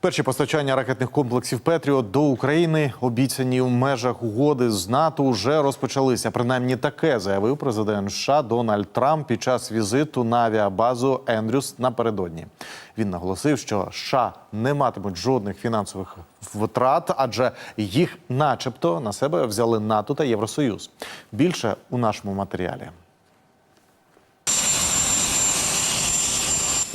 Перші постачання ракетних комплексів Петріот до України, обіцяні в межах угоди з НАТО, вже розпочалися. Принаймні таке заявив президент США Дональд Трамп під час візиту на авіабазу Ендрюс напередодні. Він наголосив, що США не матимуть жодних фінансових втрат, адже їх, начебто, на себе взяли НАТО та Євросоюз. Більше у нашому матеріалі.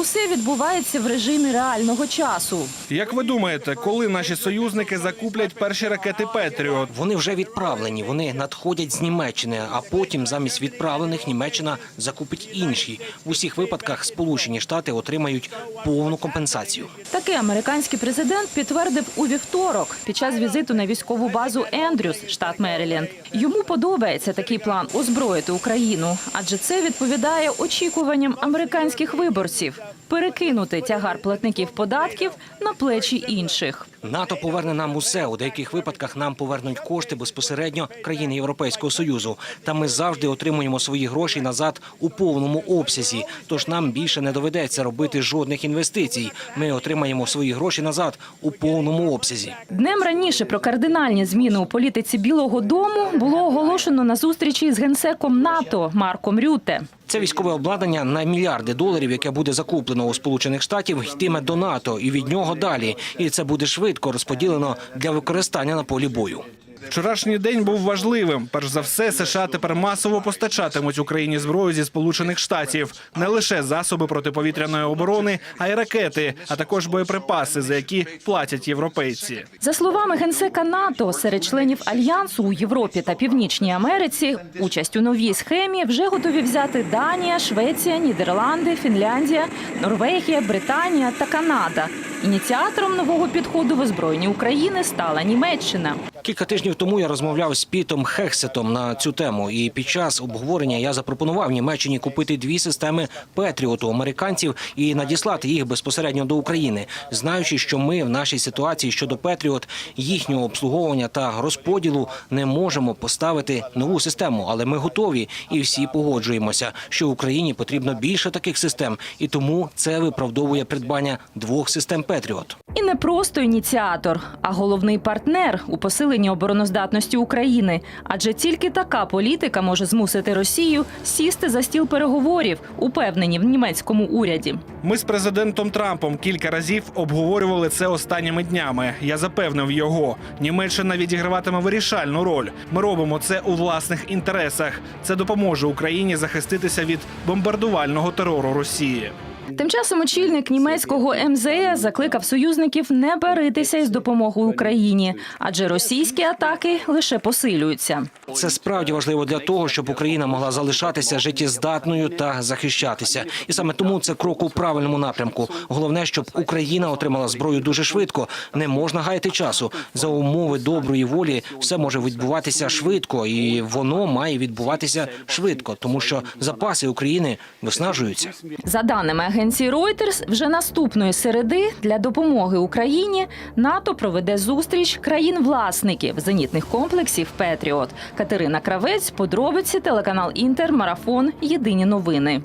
Усе відбувається в режимі реального часу. Як ви думаєте, коли наші союзники закуплять перші ракети Петріот? Вони вже відправлені. Вони надходять з Німеччини, а потім замість відправлених Німеччина закупить інші. В усіх випадках Сполучені Штати отримають повну компенсацію. Таке американський президент підтвердив у вівторок під час візиту на військову базу Ендрюс, штат Меріленд. Йому подобається такий план озброїти Україну, адже це відповідає очікуванням американських виборців перекинути тягар платників податків на плечі інших. НАТО поверне нам усе. У деяких випадках нам повернуть кошти безпосередньо країни Європейського союзу. Та ми завжди отримуємо свої гроші назад у повному обсязі. Тож нам більше не доведеться робити жодних інвестицій. Ми отримаємо свої гроші назад у повному обсязі. Днем раніше про кардинальні зміни у політиці Білого Дому було оголошено на зустрічі з генсеком НАТО Марком Рюте. Це військове обладнання на мільярди доларів, яке буде закуплено у Сполучених Штатів, йтиме до НАТО і від нього далі. І це буде швидко розподілено для використання на полі бою. Вчорашній день був важливим. Перш за все, США тепер масово постачатимуть Україні зброю зі Сполучених Штатів, не лише засоби протиповітряної оборони, а й ракети, а також боєприпаси, за які платять європейці. За словами генсека НАТО, серед членів альянсу у Європі та Північній Америці участь у новій схемі вже готові взяти Данія, Швеція, Нідерланди, Фінляндія, Норвегія, Британія та Канада. Ініціатором нового підходу в озброєнні України стала Німеччина. Кілька тижнів тому я розмовляв з Пітом Хексетом на цю тему, і під час обговорення я запропонував Німеччині купити дві системи Петріот у американців і надіслати їх безпосередньо до України, знаючи, що ми в нашій ситуації щодо Петріот їхнього обслуговування та розподілу не можемо поставити нову систему, але ми готові і всі погоджуємося, що Україні потрібно більше таких систем, і тому це виправдовує придбання двох систем Петріот. І не просто ініціатор, а головний партнер у посиленні обороноздатності України. Адже тільки така політика може змусити Росію сісти за стіл переговорів, упевнені в німецькому уряді. Ми з президентом Трампом кілька разів обговорювали це останніми днями. Я запевнив його, Німеччина відіграватиме вирішальну роль. Ми робимо це у власних інтересах. Це допоможе Україні захиститися від бомбардувального терору Росії. Тим часом очільник німецького МЗС закликав союзників не баритися із допомогою Україні, адже російські атаки лише посилюються. Це справді важливо для того, щоб Україна могла залишатися життєздатною та захищатися. І саме тому це крок у правильному напрямку. Головне, щоб Україна отримала зброю дуже швидко. Не можна гаяти часу. За умови доброї волі все може відбуватися швидко, і воно має відбуватися швидко, тому що запаси України виснажуються. За даними агенції Reuters, вже наступної середи для допомоги Україні НАТО проведе зустріч країн-власників зенітних комплексів Петріот. Катерина Кравець, подробиці, телеканал Інтер, марафон. Єдині новини.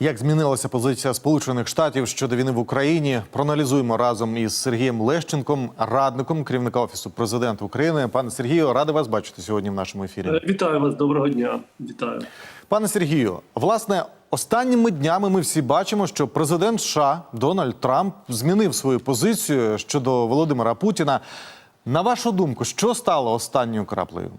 Як змінилася позиція Сполучених Штатів щодо війни в Україні? Проаналізуємо разом із Сергієм Лещенком, радником керівника офісу президента України. Пане Сергію, радий вас бачити сьогодні в нашому ефірі. Вітаю вас, доброго дня. Вітаю. Пане Сергію, власне, останніми днями ми всі бачимо, що президент США Дональд Трамп змінив свою позицію щодо Володимира Путіна. На вашу думку, що стало останньою краплею?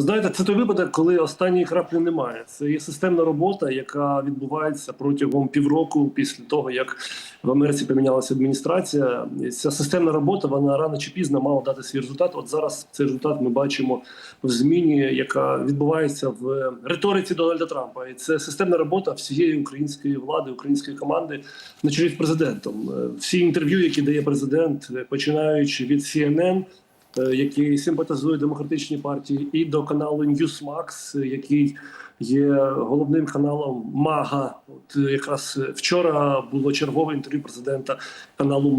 Знаєте, це той випадок, коли останньої краплі немає. Це є системна робота, яка відбувається протягом півроку після того, як в Америці помінялася адміністрація. Ця системна робота вона рано чи пізно мала дати свій результат. От зараз цей результат ми бачимо в зміні, яка відбувається в риториці Дональда Трампа. І це системна робота всієї української влади, української команди на чолі з президентом. Всі інтерв'ю, які дає президент, починаючи від CNN, е, який симпатизує демократичній партії, і до каналу Newsmax, який є головним каналом МАГА. От е, якраз вчора було чергове інтерв'ю президента каналу е,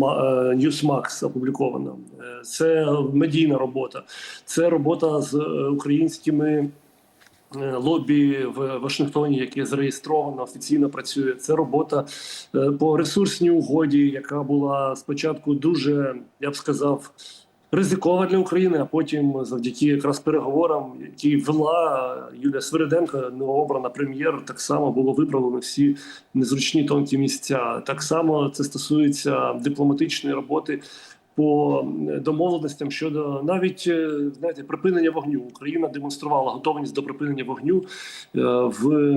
Newsmax опубліковано. Е, Це медійна робота, це робота з е, українськими е, лобі в Вашингтоні, яке зареєстровано, офіційно працює. Це робота е, по ресурсній угоді, яка була спочатку дуже, я б сказав, ризикова для України, а потім, завдяки якраз переговорам, які вела Юлія Свириденко, новообрана прем'єр, так само було виправлено всі незручні тонкі місця. Так само це стосується дипломатичної роботи по домовленостям щодо навіть е, знаєте припинення вогню. Україна демонструвала готовність до припинення вогню е, в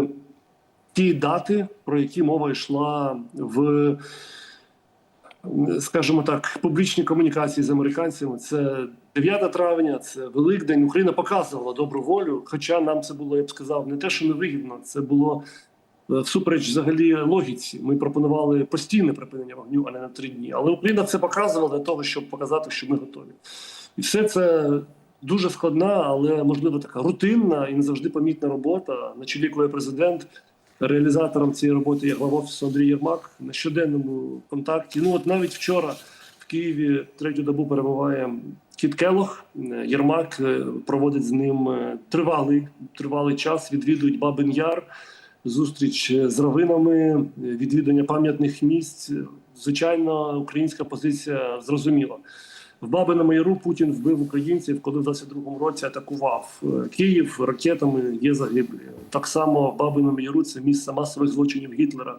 ті дати, про які мова йшла в скажімо так, публічні комунікації з американцями. Це 9 травня, це Великдень. Україна показувала добру волю. Хоча нам це було, я б сказав, не те, що невигідно, це було е, всупереч взагалі логіці. Ми пропонували постійне припинення вогню, а не на три дні. Але Україна це показувала для того, щоб показати, що ми готові. І все це дуже складна, але можливо така рутинна і не завжди помітна робота, на чолі якої президент. Реалізатором цієї роботи є глава офісу Андрій Єрмак на щоденному контакті. Ну от навіть вчора в Києві третю добу перебуває Кіт Келох. Е, Єрмак е, проводить з ним е, тривалий тривалий час. Відвідують Бабин Яр, зустріч з равинами, відвідання пам'ятних місць. Звичайно, українська позиція зрозуміла. В Бабиному Яру Путін вбив українців, коли в 22-му році атакував е, Київ ракетами. Є загиблі. Так само в Бабиному Яру це місце масових злочинів Гітлера.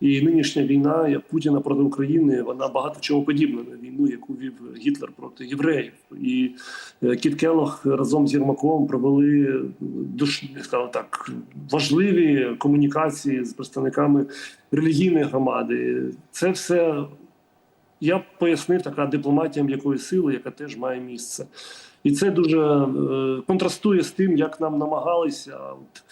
І нинішня війна як Путіна проти України вона багато чого подібна на війну, яку вів Гітлер проти євреїв. І е, Кіт Келох разом з Єрмаком провели скажу так важливі комунікації з представниками релігійної громади. Це все я б пояснив така дипломатія м'якої сили, яка теж має місце. І це дуже е, контрастує з тим, як нам намагалися. От,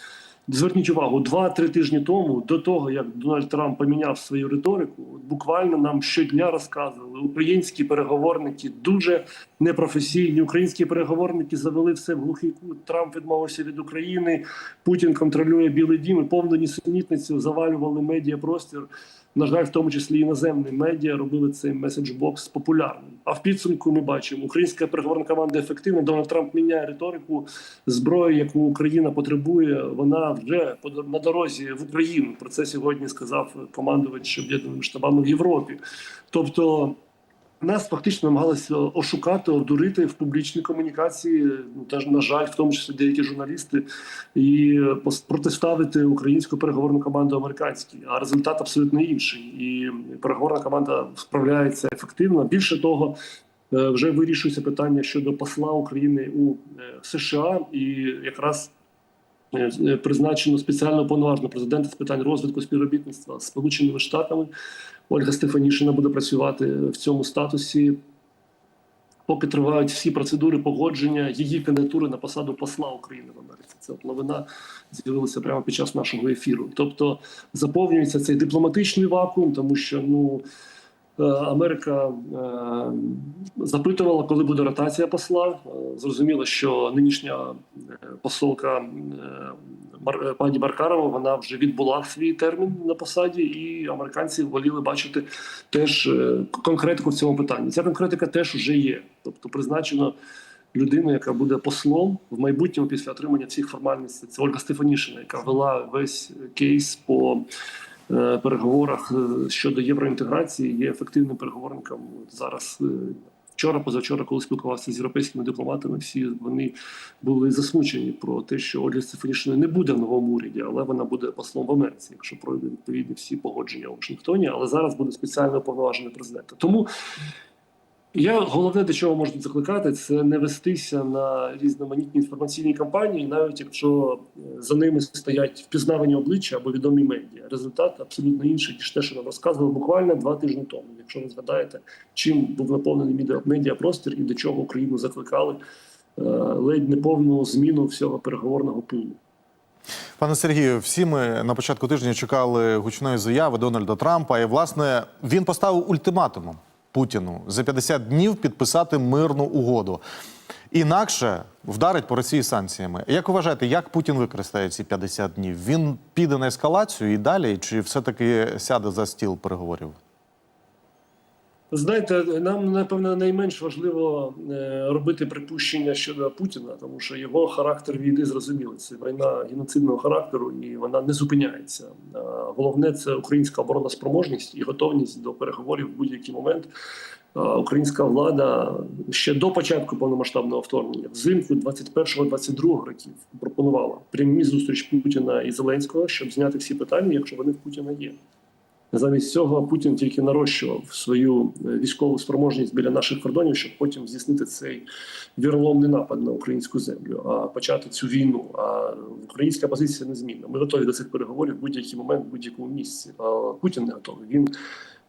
зверніть увагу, два-три тижні тому, до того як Дональд Трамп поміняв свою риторику, буквально нам щодня розказували українські переговорники дуже непрофесійні. Українські переговорники завели все в глухий кут. Трамп відмовився від України. Путін контролює Білий Дім і повну нісенітницю завалювали медіапростір. На жаль, в тому числі іноземні медіа робили цей меседж-бокс популярним. А в підсумку ми бачимо, українська переговорна команда ефективна. Дональд Трамп міняє риторику зброю, яку Україна потребує. Вона вже на дорозі в Україну. Про це сьогодні сказав командувач об'єднаними штабами в Європі. Тобто. Нас фактично намагалися ошукати, обдурити в публічній комунікації. Ну, Теж на жаль, в тому числі деякі журналісти, і протиставити українську переговорну команду американській. А результат абсолютно інший. І переговорна команда справляється ефективно. Більше того, е, вже вирішується питання щодо посла України у е, США, і якраз призначено спеціально повноважного президента з питань розвитку співробітництва з Сполученими Штатами. Ольга Стефанішина буде працювати в цьому статусі. Поки тривають всі процедури погодження її кандидатури на посаду посла України в Америці. Це от новина з'явилася прямо під час нашого ефіру. Тобто заповнюється цей дипломатичний вакуум, тому що ну е, Америка е, запитувала, коли буде ротація посла. Е, Зрозуміло, що нинішня е, посолка е, е, пані Баркарова вона вже відбула свій термін на посаді, і американці воліли бачити теж е, конкретику в цьому питанні. Ця конкретика теж вже є. Тобто призначено людину, яка буде послом в майбутньому після отримання всіх формальностей. Це Ольга Стефанішина, яка вела весь кейс по е, переговорах е, щодо євроінтеграції. Є ефективним переговорником зараз. е, Вчора, позавчора, коли спілкувався з європейськими дипломатами, всі вони були засмучені про те, що Ольга Стефанішина не буде в новому уряді, але вона буде послом в Америці, якщо пройде відповідні всі погодження у Вашингтоні. Але зараз буде спеціально уповноважений президента. Тому я головне до чого можна закликати, це не вестися на різноманітні інформаційні кампанії, навіть якщо е, за ними стоять впізнавані обличчя або відомі медіа. Результат абсолютно інший ніж те, що нам розказували буквально два тижні тому. Якщо ви згадаєте, чим був наповнений медіа- медіапростір і до чого Україну закликали е, ледь неповну зміну всього переговорного пулу. Пане Сергію, всі ми на початку тижня чекали гучної заяви Дональда Трампа, і власне він поставив ультиматумом Путіну за 50 днів підписати мирну угоду. Інакше вдарить по Росії санкціями. Як вважаєте, як Путін використає ці 50 днів? Він піде на ескалацію і далі, чи все-таки сяде за стіл переговорів? Знаєте, нам напевно найменш важливо е, робити припущення щодо Путіна, тому що його характер війни зрозумілий. Це війна геноцидного характеру, і вона не зупиняється. Головне це українська оборонна спроможність і готовність до переговорів в будь-який момент. Українська влада ще до початку повномасштабного вторгнення, взимку 21-22 років, пропонувала прямі зустріч Путіна і Зеленського, щоб зняти всі питання, якщо вони в Путіна є. Замість цього Путін тільки нарощував свою е, військову спроможність біля наших кордонів, щоб потім здійснити цей віроломний напад на українську землю, а почати цю війну. А українська позиція незмінна. Ми готові до цих переговорів в будь-який момент, в будь-якому місці. А Путін не готовий. Він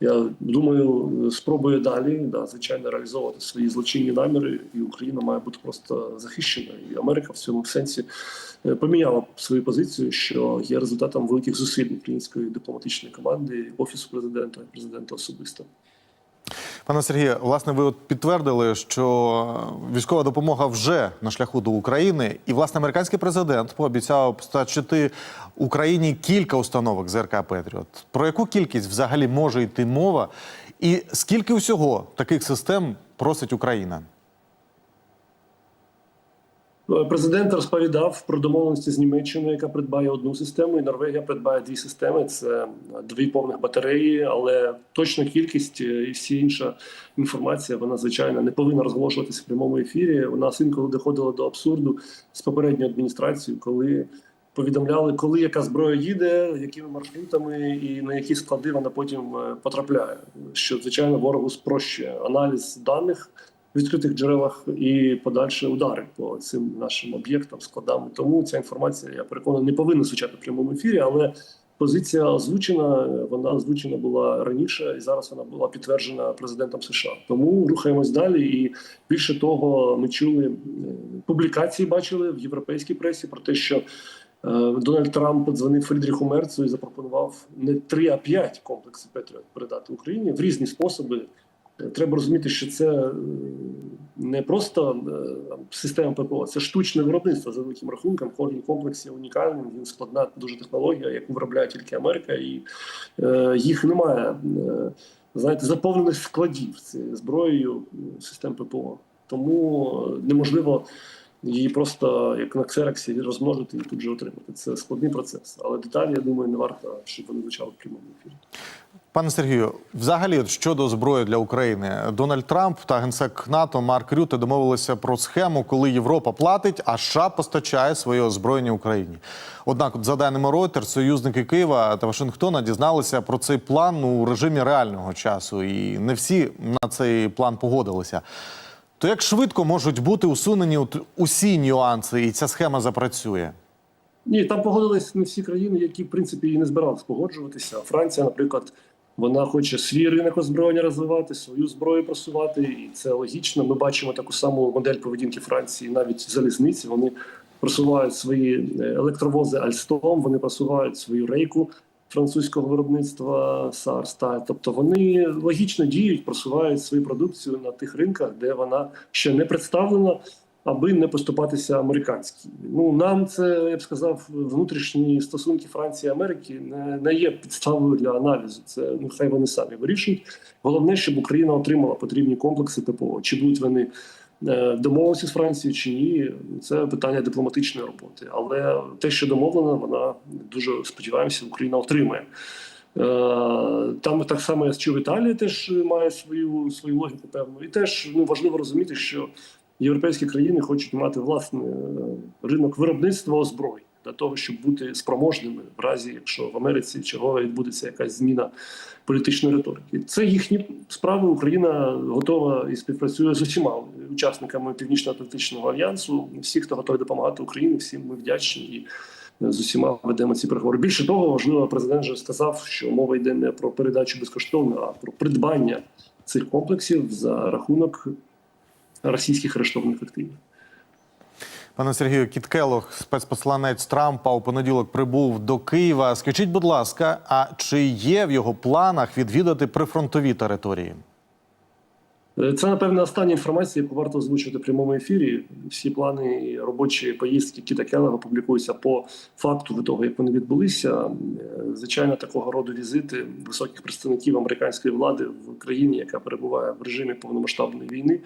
я думаю, спробує далі да, звичайно реалізовувати свої злочинні наміри, і Україна має бути просто захищена. І Америка в цьому сенсі е, поміняла свою позицію, що є результатом великих зусиль української дипломатичної команди, офісу президента і президента особисто. Пане Сергію, власне, ви от підтвердили, що військова допомога вже на шляху до України, і власне американський президент пообіцяв постачити Україні кілька установок ЗРК Петріот. Про яку кількість взагалі може йти мова, і скільки всього таких систем просить Україна? Президент розповідав про домовленості з Німеччиною, яка придбає одну систему, і Норвегія придбає дві системи. Це дві повних батареї, але точна кількість е, і всі інша інформація, вона звичайно не повинна розголошуватися в прямому ефірі. У нас інколи доходило до абсурду з попередньою адміністрацією, коли повідомляли, коли яка зброя їде, якими маршрутами і на які склади вона потім е, потрапляє. Що звичайно ворогу спрощує аналіз даних відкритих джерелах і подальші удари по цим нашим об'єктам, складам. Тому ця інформація, я переконаний, не повинна звучати в прямому ефірі, але позиція озвучена. Вона озвучена була раніше, і зараз вона була підтверджена президентом США. Тому рухаємось далі. І більше того, ми чули е, публікації, бачили в європейській пресі про те, що. е, Дональд Трамп подзвонив Фрідріху Мерцу і запропонував не три, а п'ять комплексів Петріот передати Україні в різні способи. Треба розуміти, що це е, не просто е, система ППО, це штучне виробництво за великим рахунком. Кожен комплекс є унікальним. Він складна дуже технологія, яку виробляє тільки Америка, і е, їх немає. Знаєте, заповнених складів зброєю систем ППО. Тому неможливо її просто як на ксероксі розмножити і тут же отримати. Це складний процес. Але деталі, я думаю, не варто, щоб вони звучали в прямому ефірі. Пане Сергію, взагалі, от щодо зброї для України, Дональд Трамп та генсек НАТО Марк Рюте домовилися про схему, коли Європа платить, а США постачає своє озброєння Україні. Однак, за даними Reuters, союзники Києва та Вашингтона дізналися про цей план у режимі реального часу, і не всі на цей план погодилися. То як швидко можуть бути усунені усі нюанси, і ця схема запрацює? Ні, там погодились не всі країни, які в принципі і не збирались погоджуватися. Франція, наприклад, вона хоче свій ринок озброєння розвивати, свою зброю просувати, і це логічно. Ми бачимо таку саму модель поведінки Франції, навіть в залізниці. Вони просувають свої е, електровози Альстом, вони просувають свою рейку французького виробництва Сарста. Тобто вони логічно діють, просувають свою продукцію на тих ринках, де вона ще не представлена аби не поступатися американській. Ну нам це я б сказав, внутрішні стосунки Франції і Америки не, не є підставою для аналізу. Це ну хай вони самі вирішують. Головне, щоб Україна отримала потрібні комплекси ППО. Чи будуть вони домовилися з Францією чи ні? Це питання дипломатичної роботи. Але те, що домовлено, вона дуже сподіваємося, Україна отримає. Е, Там так само я чув, Італія теж має свою свою логіку, певну, і теж ну важливо розуміти, що європейські країни хочуть мати власний е, ринок виробництва озброєнь для того, щоб бути спроможними в разі, якщо в Америці чергово відбудеться якась зміна політичної риторики. Це їхні справи. Україна готова і співпрацює з усіма учасниками Північно-Атлантичного альянсу. Всі, хто готовий допомагати Україні, всім ми вдячні і е, з усіма ведемо ці переговори. Більше того, важливо, президент вже сказав, що мова йде не про передачу безкоштовно, а про придбання цих комплексів за рахунок російських арештованих активів. Пане Сергію, Кіт Келлог, спецпосланець Трампа, у понеділок прибув до Києва. Скажіть, будь ласка, а чи є в його планах відвідати прифронтові території? Е, Це, напевне, остання інформація, яку варто озвучити в прямому ефірі. Всі плани і робочі поїздки Кіта Келлера публікуються по факту до того, як вони відбулися. Е, Звичайно, такого роду візити високих представників американської влади в країні, яка перебуває в режимі повномасштабної війни.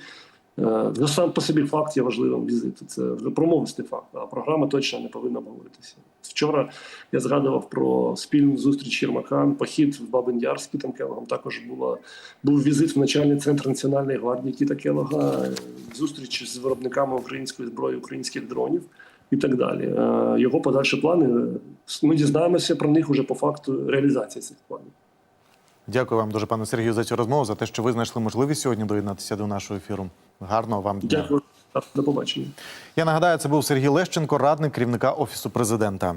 Вже сам по собі факт є важливим візиту. Це вже промовистий факт, а програма точно не повинна обговоритися. Вчора я згадував про спільну зустріч Єрмака, похід в Бабин-Яр з Кітом Келогом. Також була був візит в начальний центр національної гвардії Кіта Келога, зустріч з виробниками української зброї, українських дронів і так далі. Е, Його подальші плани. е, Ми дізнаємося про них уже по факту реалізації цих планів. Дякую вам дуже, пане Сергію, за цю розмову, за те, що ви знайшли можливість сьогодні доєднатися до нашого ефіру. Гарного вам дня. Дякую. До побачення. Я нагадаю, це був Сергій Лещенко, радник керівника офісу президента.